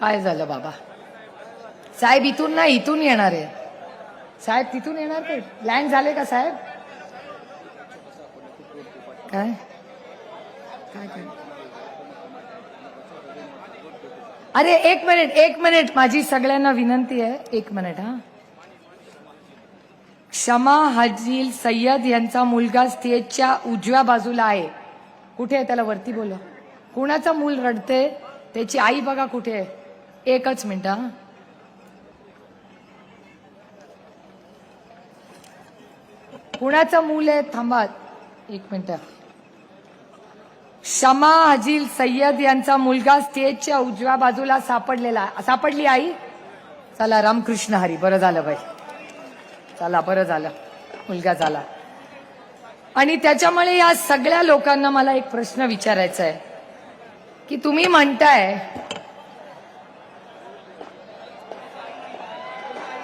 काय झालं बाबा? साहेब इथून ना इथून येणार आहे. साहेब तिथून येणार ते? लँड झाले का साहेब? काय? काय काय? अरे एक मिनिट एक मिनिट. माझी सगळ्यांना विनंती आहे. एक मिनिट हा. क्षमा हजील सय्यद यांचा मुलगा स्टेजच्या उजव्या बाजूला आहे. कुठे आहे? त्याला वरती बोला कुणाचा मूल रडते त्याची आई बघा कुठे आहे? एकच मिनिट कुणाचं मूल आहे थांबा एक मिनिट. शमा हजील सय्यद यांचा मुलगा स्टेजच्या उजव्या बाजूला सापडलेला सापडली आई? चला रामकृष्ण हरी बरं झालं बाई. चला बरं झालं. मुलगा झाला. आणि त्याच्यामुळे या सगळ्या लोकांना मला एक प्रश्न विचारायचा आहे. की तुम्ही म्हणताय